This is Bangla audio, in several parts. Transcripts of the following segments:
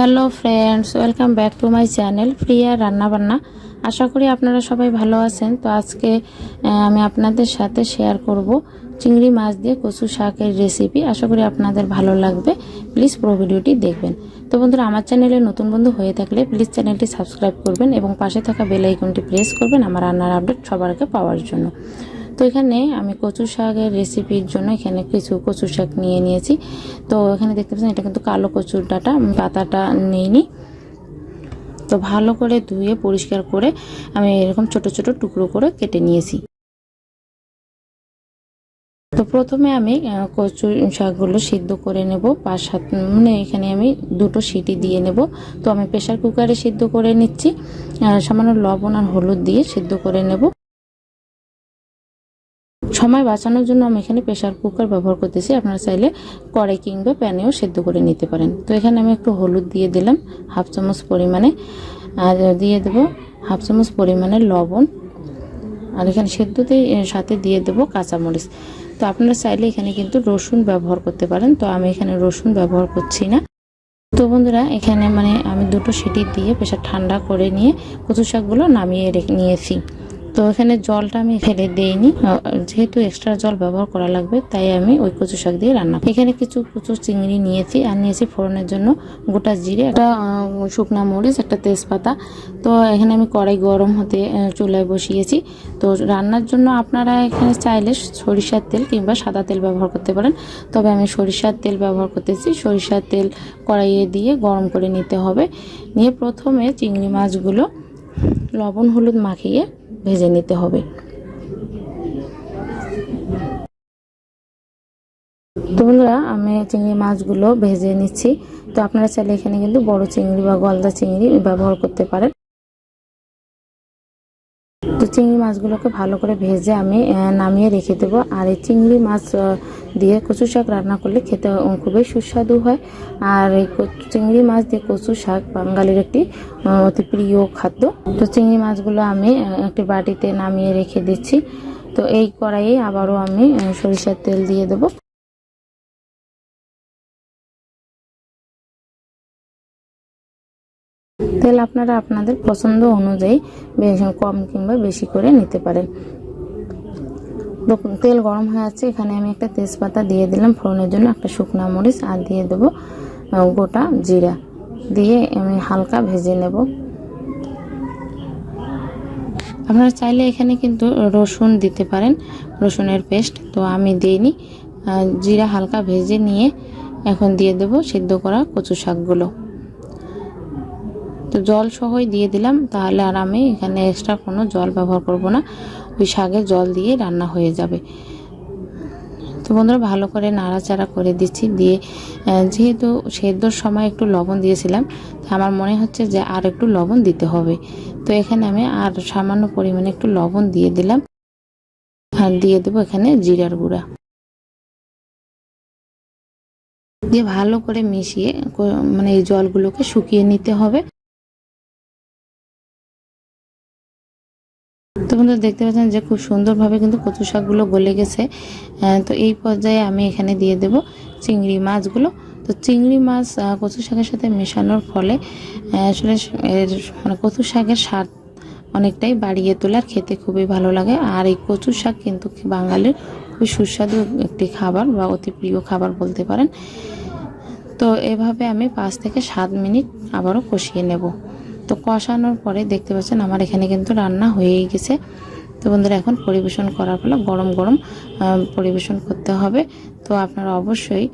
Hello friends, welcome back to my channel Priya Rannabanna. আশা করি আপনারা সবাই ভালো আছেন। তো আজকে আমি আপনাদের সাথে শেয়ার করব চিংড়ি মাছ দিয়ে কচু শাকের রেসিপি আশা করি আপনাদের ভালো লাগবে। প্লিজ পুরো ভিডিওটি দেখবেন। তো বন্ধুরা, আমার চ্যানেলে নতুন বন্ধু হয়ে থাকলে প্লিজ চ্যানেলটি সাবস্ক্রাইব করবেন এবং পাশে থাকা বেল আইকনটি প্রেস করবেন আমার রান্নার আপডেট সবার পাওয়ার জন্য। তো এখানে আমি কচু শাকের রেসিপির জন্য এখানে কিছু কচু শাক নিয়ে নিয়েছি। তো এখানে দেখতে পাচ্ছেন, এটা কিন্তু কালো কচুর ডাটা, আমি পাতাটা নেইনি। তো ভালো করে ধুয়ে, পরিষ্কার করে আমি এরকম ছোট ছোট টুকরো করে কেটে নিয়েছি। তো প্রথমে আমি কচু শাকগুলো সিদ্ধ করে নেব। পাঁচ সাত মানে এখানে আমি দুটো সিটি দিয়ে নেব। তো আমি প্রেশার কুকারে সিদ্ধ করে নিচ্ছি। সামান্য লবণ আর হলুদ দিয়ে সিদ্ধ করে নেব। সময় বাঁচানোর জন্য আমি এখানে প্রেশার কুকার ব্যবহার করতেছি। আপনারা চাইলে কড়াই কিংবা প্যানেও সেদ্ধ করে নিতে পারেন। তো এখানে আমি একটু হলুদ দিয়ে দিলাম, হাফ চামচ পরিমাণে। আর দিয়ে দেবো হাফ চামচ পরিমাণে লবণ। আর এখানে সেদ্ধতে সাথে দিয়ে দেবো কাঁচামরিচ। তো আপনারা চাইলে এখানে কিন্তু রসুন ব্যবহার করতে পারেন। তো আমি এখানে রসুন ব্যবহার করছি না। তো বন্ধুরা, এখানে মানে আমি দুটো সিটি দিয়ে প্রেশার ঠান্ডা করে নিয়ে কচু শাকগুলো নামিয়ে নিয়েছি। তো এখানে জলটা আমি ফেলে দেইনি। যেহেতু এক্সট্রা জল ব্যবহার করা লাগবে, তাই আমি ওই কচু শাক দিয়ে রান্না এখানে কিছু কচু চিংড়ি নিয়েছি আর নিয়েছি ফোড়নের জন্য গোটা জিরে, একটা শুকনা মরিচ, একটা তেজপাতা। তো এখানে আমি কড়াই গরম হতে চুলায় বসিয়েছি। তো রান্নার জন্য আপনারা এখানে চাইলে সরিষার তেল কিংবা সাদা তেল ব্যবহার করতে পারেন। তবে আমি সরিষার তেল ব্যবহার করতেছি। সরিষার তেল কড়াইয়ে দিয়ে গরম করে নিতে হবে। নিয়ে প্রথমে চিংড়ি মাছগুলো লবণ, হলুদ মাখিয়ে ভেজে নিতে হবে। তো বন্ধুরা, আমি চিংড়ি মাছগুলো ভেজে নিচ্ছি। তো আপনারা চাইলে এখানে কিন্তু বড় চিংড়ি বা গলদা চিংড়ি ব্যবহার করতে পারেন। চিংড়ি মাছগুলোকে ভালো করে ভেজে আমি নামিয়ে রেখে দেবো। আর এই চিংড়ি মাছ দিয়ে কচু শাক রান্না করলে খেতে খুবই সুস্বাদু হয়। আর এই চিংড়ি মাছ দিয়ে কচু শাক বাঙালির একটি অতি প্রিয় খাদ্য। তো চিংড়ি মাছগুলো আমি একটি বাটিতে নামিয়ে রেখে দিচ্ছি। তো এই কড়াইয়ে আবারও আমি সরিষার তেল দিয়ে দেবো। তেল আপনারা আপনাদের পছন্দ অনুযায়ী কম কিংবা বেশি করে নিতে পারেন। তেল গরম হয়ে আছে, এখানে আমি একটা তেজপাতা দিয়ে দিলাম, ফোড়নের জন্য একটা শুকনো মরিচ, আর দিয়ে দেবো গোটা জিরা। দিয়ে আমি হালকা ভেজে নেব। আপনারা চাইলে এখানে কিন্তু রসুন দিতে পারেন, রসুনের পেস্ট। তো আমি দিইনি জিরা হালকা ভেজে নিয়ে এখন দিয়ে দেবো সিদ্ধ করা কচু শাকগুলো। তো জল সহই দিয়ে দিলাম, তাহলে আর আমি এখানে এক্সট্রা কোনো জল ব্যবহার করব না। ওই শাকের জল দিয়ে রান্না হয়ে যাবে। তো বন্ধুরা, ভালো করে নাড়াচাড়া করে দিচ্ছি। দিয়ে যেহেতু সেদ্ধর সময় একটু লবণ দিয়েছিলাম তো আমার মনে হচ্ছে যে আর একটু লবণ দিতে হবে। তো এখানে আমি আর সামান্য পরিমাণে একটু লবণ দিয়ে দিলাম। আর দিয়ে দেবো এখানে জিরার গুঁড়া। দিয়ে ভালো করে মিশিয়ে মানে এই জলগুলোকে শুকিয়ে নিতে হবে। বন্ধুরা দেখতে পাচ্ছেন যে খুব সুন্দরভাবে কিন্তু কচু শাকগুলো গলে গেছে। তো এই পর্যায়ে আমি এখানে দিয়ে দেব চিংড়ি মাছগুলো। তো চিংড়ি মাছ কচু শাকের সাথে মেশানোর ফলে আসলে এর মানে কচু শাকের স্বাদ অনেকটাই বাড়িয়ে তোলে আর খেতে খুবই ভালো লাগে। আর এই কচু শাক কিন্তু বাঙালির খুবই সুস্বাদু একটি খাবার বা অতি প্রিয় খাবার বলতে পারেন। তো এভাবে আমি পাঁচ থেকে সাত মিনিট আবারও কষিয়ে নেব। তো কষানোর পরে দেখতে পাচ্ছেন আমার এখানে কিন্তু রান্না হয়েই গেছে। তো বন্ধুরা, এখন পরিবেশন করার ফলে গরম গরম পরিবেশন করতে হবে। তো আপনারা অবশ্যই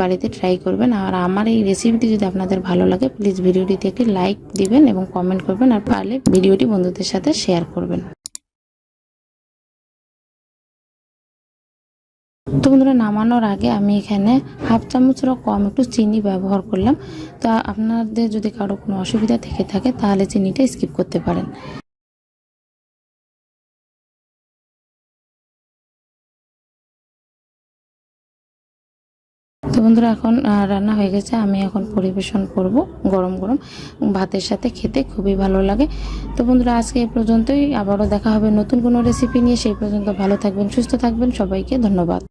বাড়িতে ট্রাই করবেন। আর আমার এই রেসিপিটি যদি আপনাদের ভালো লাগে প্লিজ ভিডিওটিতে একটি লাইক দিবেন এবং কমেন্ট করবেন। আর পারলে ভিডিওটি বন্ধুদের সাথে শেয়ার করবেন। তো বন্ধুরা, নামানোর আগে আমি এখানে হাফ চামচেরও কম একটু চিনি ব্যবহার করলাম। তো আপনাদের যদি কারও কোনো অসুবিধা থেকে থাকে, তাহলে চিনিটা স্কিপ করতে পারেন। তো বন্ধুরা, এখন রান্না হয়ে গেছে। আমি এখন পরিবেশন করব গরম গরম। ভাতের সাথে খেতে খুবই ভালো লাগে। তো বন্ধুরা, আজকে এই পর্যন্তই। আবারও দেখা হবে নতুন কোনো রেসিপি নিয়ে। সেই পর্যন্ত ভালো থাকবেন, সুস্থ থাকবেন। সবাইকে ধন্যবাদ।